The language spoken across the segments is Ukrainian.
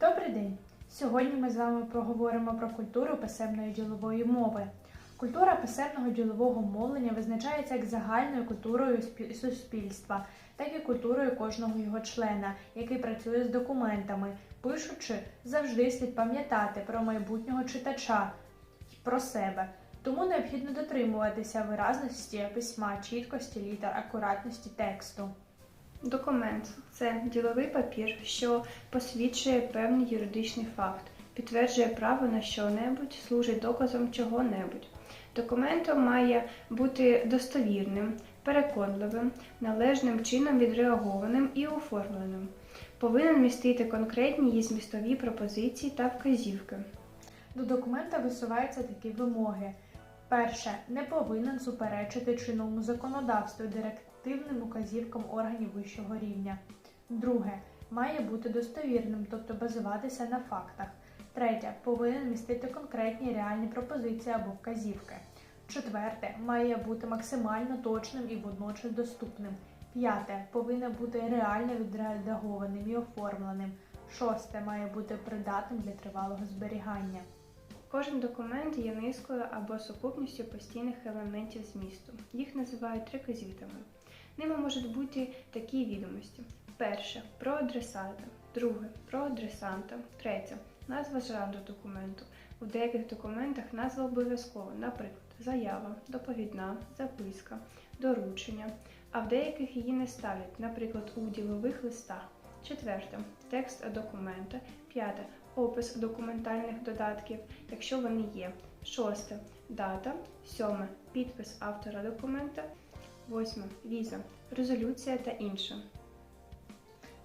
Добрий день! Сьогодні ми з вами проговоримо про культуру писемної ділової мови. Культура писемного ділового мовлення визначається як загальною культурою суспільства, так і культурою кожного його члена, який працює з документами. Пишучи, завжди слід пам'ятати про майбутнього читача про себе. Тому необхідно дотримуватися виразності письма, чіткості літер, акуратності тексту. Документ це діловий папір, що посвідчує певний юридичний факт, підтверджує право на що-небудь, служить доказом чого-небудь. Документом має бути достовірним, переконливим, належним чином відреагованим і оформленим. Повинен містити конкретні її змістові пропозиції та вказівки. До документа висуваються такі вимоги. Перше, не повинен суперечити чинному законодавству, директивним указівкам органів вищого рівня. Друге, має бути достовірним, тобто базуватися на фактах. Третє, повинен містити конкретні реальні пропозиції або вказівки. Четверте, має бути максимально точним і водночас доступним. П'яте, повинен бути реально відредагованим і оформленим. Шосте, має бути придатним для тривалого зберігання. Кожен документ є низкою або сукупністю постійних елементів змісту. Їх називають реквізитами. Ними можуть бути такі відомості: перше про адресата, друге про адресанта, третє назва жанру документу. У деяких документах назва обов'язкова, наприклад, заява, доповідна, записка, доручення, а в деяких її не ставлять, наприклад, у ділових листах. Четверте текст документа. П'яте опис документальних додатків, якщо вони є. Шосте дата. Сьоме підпис автора документа. Восьме віза, резолюція та інше.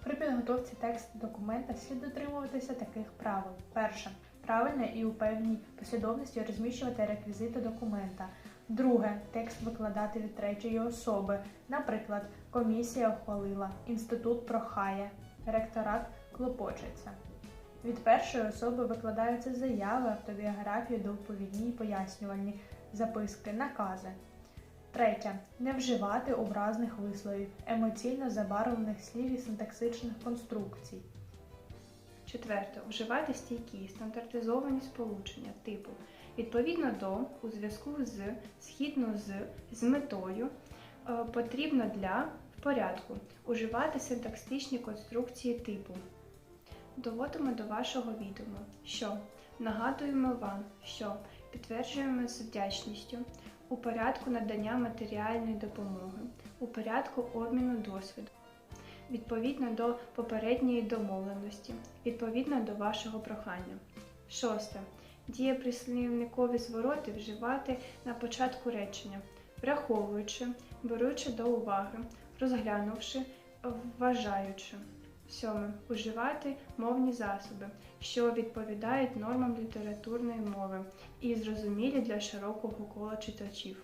При підготовці тексту документа слід дотримуватися таких правил. Перше. Правильно і у певній послідовності розміщувати реквізити документа. Друге. Текст викладати від третьої особи. Наприклад, комісія ухвалила, інститут прохає, ректорат клопочеться. Від першої особи викладаються заяви, автобіографії, доповідні і пояснювальні записки, накази. Третє. Не вживати образних висловів, емоційно забарвлених слів і синтаксичних конструкцій. Четверте вживати стійкі стандартизовані сполучення типу відповідно до, у зв'язку з, згідно з, з метою, е, потрібно для, в порядку, уживати синтаксичні конструкції типу. Доводимо до вашого відома, що нагадуємо вам, що підтверджуємо з вдячністю у порядку надання матеріальної допомоги, у порядку обміну досвіду, відповідно до попередньої домовленості, відповідно до вашого прохання. Шосте. Дієприслівникові звороти вживати на початку речення, враховуючи, беручи до уваги, розглянувши, вважаючи. Сьоме. Уживати мовні засоби, що відповідають нормам літературної мови і зрозумілі для широкого кола читачів.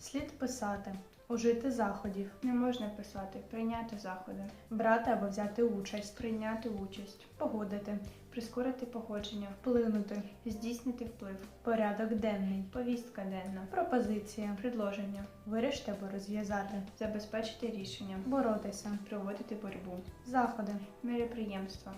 Слід писати, ужити заходів, Не можна писати прийняти заходи, брати або взяти участь, прийняти участь, погодити, прискорити походження, вплинути, здійснити вплив, порядок денний, повістка денна, пропозиція, предложення, вирішити або розв'язати, забезпечити рішення, боротися, проводити боротьбу, заходи. мероприємства.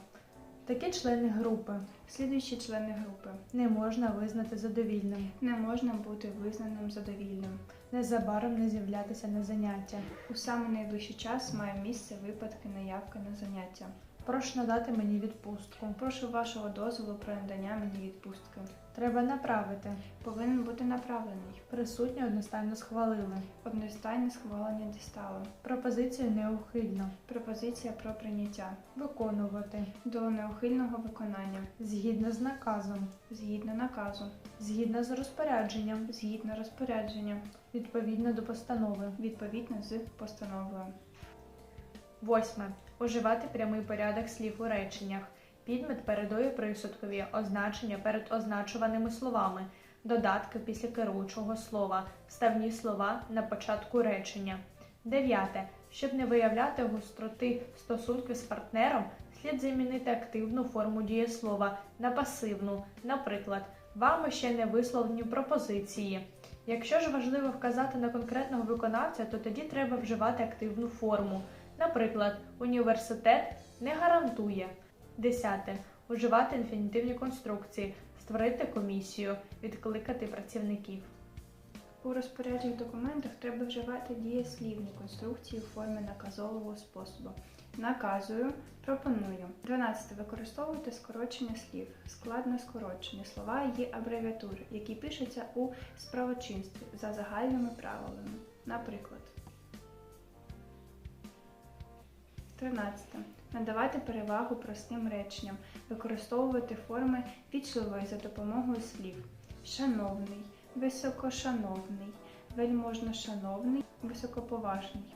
Такі члени групи Слідуючі члени групи не можна визнати задовільним, не можна бути визнаним задовільним. незабаром не з'являтися на заняття. У самий найближчий час має місце випадки наявки на заняття. Прошу надати мені відпустку. Прошу вашого дозволу про надання мені відпустки. Треба направити. Повинен бути направлений. Присутні одностайно схвалили. Одностайне схвалення дістало. Пропозицію неухильно. Пропозиція про прийняття Виконувати. до неухильного виконання Згідно з наказом. згідно наказу, Згідно з розпорядженням. згідно розпорядження, Відповідно до постанови. відповідно з постановою. Восьме. Уживати прямий порядок слів у реченнях. Підмет передує присудкові, означення перед означуваними словами, додатки після керуючого слова, вставні слова на початку речення. Дев'яте. Щоб не виявляти гостроти стосунків з партнером, слід замінити активну форму дієслова на пасивну, наприклад, вами ще не висловлені пропозиції. Якщо ж важливо вказати на конкретного виконавця, то тоді треба вживати активну форму. Наприклад, університет не гарантує. Десяте. Уживати інфінітивні конструкції, створити комісію, відкликати працівників. У розпорядчих документах треба вживати дієслівні конструкції у формі наказового способу. Наказую, пропоную. 12. Використовуйте скорочення слів, складно скорочені слова і абревіатури, які пишуться у справочинстві за загальними правилами. Наприклад. 13. Надавати перевагу простим реченням, використовувати форми вічливої за допомогою слів. Шановний, високошановний, вельможно-шановний, високоповажний.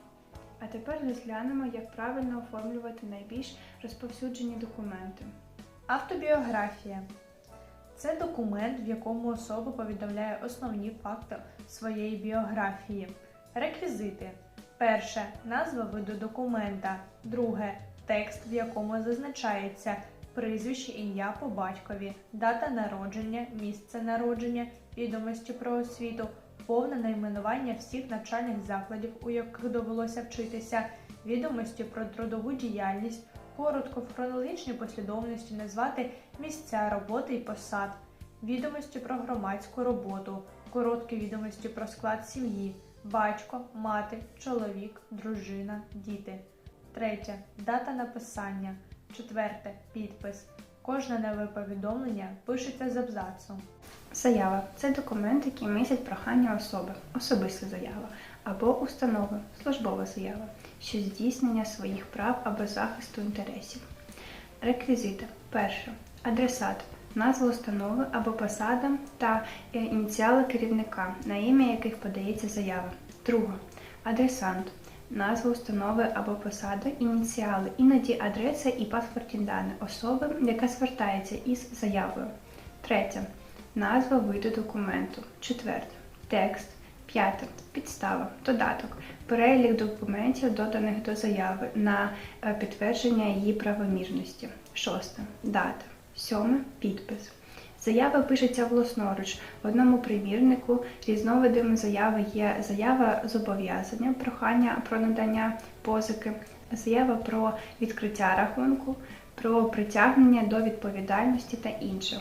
А тепер розглянемо, як правильно оформлювати найбільш розповсюджені документи. Автобіографія це документ, в якому особа повідомляє основні факти своєї біографії. Реквізити. Перше назва виду документа. Друге текст, в якому зазначається прізвище, ім'я по батькові, дата народження, місце народження, відомості про освіту, повне найменування всіх навчальних закладів, у яких довелося вчитися, відомості про трудову діяльність, коротко в хронологічній послідовності назвати місця роботи і посад, відомості про громадську роботу, короткі відомості про склад сім'ї, батько, мати, чоловік, дружина, діти. Третє дата написання. Четверте підпис. Кожне нове повідомлення пишеться з абзацу. Заява це документ, який містить прохання особи, особиста заява, або установи, службова заява, що здійснення своїх прав або захисту інтересів. Реквізити. Перше. Адресат. Назва установи або посада та е, ініціали керівника, на ім'я яких подається заява. Друге. Адресант. Назва установи або посада, ініціали, іноді адреса і паспортні дані особи, яка звертається із заявою. Третє. Назва виду документу. Четверте. Текст. П'яте. Підстава. Додаток. Перелік документів, доданих до заяви на е, підтвердження її правомірності. Шосте. Дата. Сьоме. Підпис. Заява пишеться власноруч. В одному примірнику різновидами заяви є заява зобов'язання, прохання про надання позики, заява про відкриття рахунку, про притягнення до відповідальності та інше.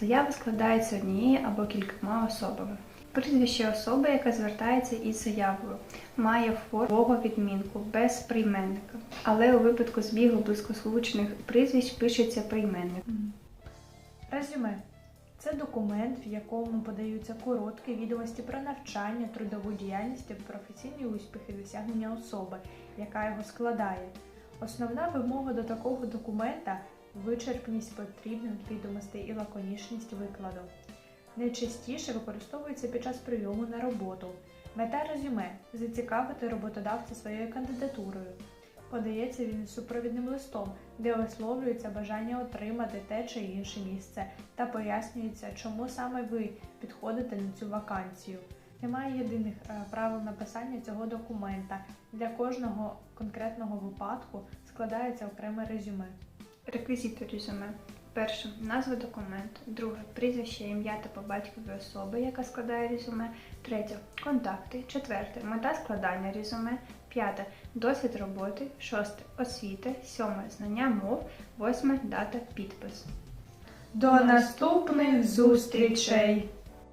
Заява складається однією або кількома особами. Прізвище особи, яка звертається із заявою, має форму відмінку без прийменника, але у випадку збігу близькозвучних прізвищ пишеться прийменник. Резюме це документ, в якому подаються короткі відомості про навчання, трудову діяльність професійні успіхи досягнення особи, яка його складає. Основна вимога до такого документа вичерпність потрібних відомостей і лаконічність викладу. Найчастіше використовується під час прийому на роботу. Мета резюме зацікавити роботодавця своєю кандидатурою. Подається він з супровідним листом, де висловлюється бажання отримати те чи інше місце та пояснюється, чому саме ви підходите на цю вакансію. Немає єдиних е, правил написання цього документа. Для кожного конкретного випадку складається окреме резюме. Реквізити резюме. Перше назва документу. Друге прізвище, ім'я та по батькові особи, яка складає резюме. Третє контакти. Четверте мета складання резюме. П'яте досвід роботи. Шосте освіта. Сьоме знання мов. Восьме дата підпис. До наступних зустрічей!